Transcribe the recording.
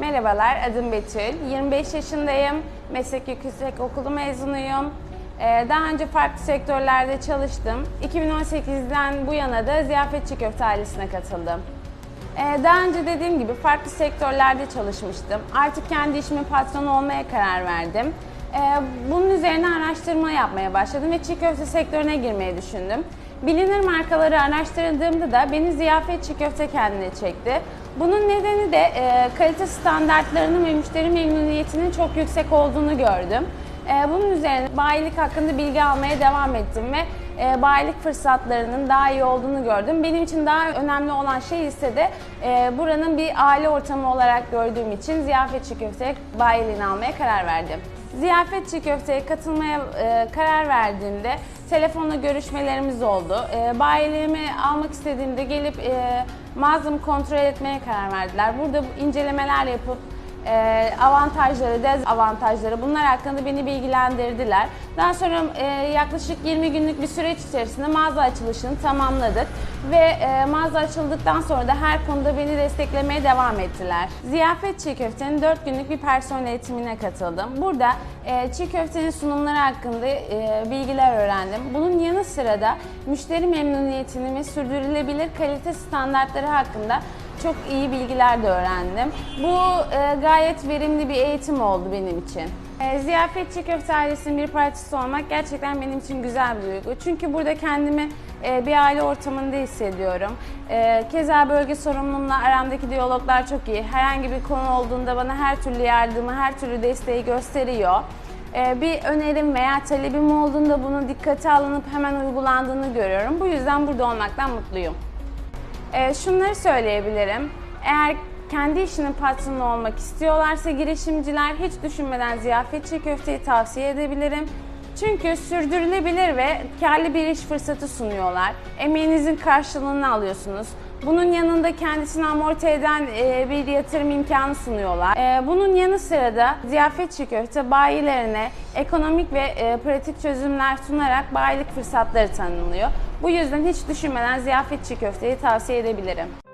Merhabalar, adım Betül. 25 yaşındayım. Meslek Yüksek Okulu mezunuyum. Ee, Daha önce farklı sektörlerde çalıştım. 2018'den bu yana da ziyafetçi köfte ailesine katıldım. Ee, Daha önce dediğim gibi farklı sektörlerde çalışmıştım. Artık kendi işimin patronu olmaya karar verdim. Ee, Bunun üzerine araştırma yapmaya başladım ve çiğ köfte sektörüne girmeyi düşündüm. Bilinir markaları araştırdığımda da beni ziyafet çiğ köfte kendine çekti. Bunun nedeni de e, kalite standartlarının ve müşteri memnuniyetinin çok yüksek olduğunu gördüm. E, bunun üzerine bayilik hakkında bilgi almaya devam ettim ve e, bayilik fırsatlarının daha iyi olduğunu gördüm. Benim için daha önemli olan şey ise de e, buranın bir aile ortamı olarak gördüğüm için ziyafetçi köfte bayiliğini almaya karar verdim. Ziyafetçi köfteye katılmaya e, karar verdiğimde telefonla görüşmelerimiz oldu. E, bayiliğimi almak istediğimde gelip e, mağazamı kontrol etmeye karar verdiler. Burada incelemeler yapıp e, avantajları, dezavantajları bunlar hakkında beni bilgilendirdiler. Daha sonra e, yaklaşık 20 günlük bir süreç içerisinde mağaza açılışını tamamladık ve e, mağaza açıldıktan sonra da her konuda beni desteklemeye devam ettiler. Ziyafet Çiğ Köfte'nin 4 günlük bir personel eğitimine katıldım. Burada e, çiğ köftenin sunumları hakkında e, bilgiler öğrendim. Bunun yanı sıra da müşteri memnuniyetini ve sürdürülebilir kalite standartları hakkında çok iyi bilgiler de öğrendim. Bu e, gayet verimli bir eğitim oldu benim için. E, Ziyafet Çiğ Köfte ailesinin bir parçası olmak gerçekten benim için güzel bir duygu. Çünkü burada kendimi e, bir aile ortamında hissediyorum. E, keza bölge sorumlumla aramdaki diyaloglar çok iyi. Herhangi bir konu olduğunda bana her türlü yardımı, her türlü desteği gösteriyor. E, bir önerim veya talebim olduğunda bunu dikkate alınıp hemen uygulandığını görüyorum. Bu yüzden burada olmaktan mutluyum. Ee, şunları söyleyebilirim. Eğer kendi işinin patronu olmak istiyorlarsa girişimciler hiç düşünmeden ziyafetçi köfteyi tavsiye edebilirim. Çünkü sürdürülebilir ve karlı bir iş fırsatı sunuyorlar. Emeğinizin karşılığını alıyorsunuz. Bunun yanında kendisini amorti eden e, bir yatırım imkanı sunuyorlar. E, bunun yanı sıra da ziyafetçi köfte bayilerine ekonomik ve e, pratik çözümler sunarak bayilik fırsatları tanınıyor. Bu yüzden hiç düşünmeden ziyafetçi köfteyi tavsiye edebilirim.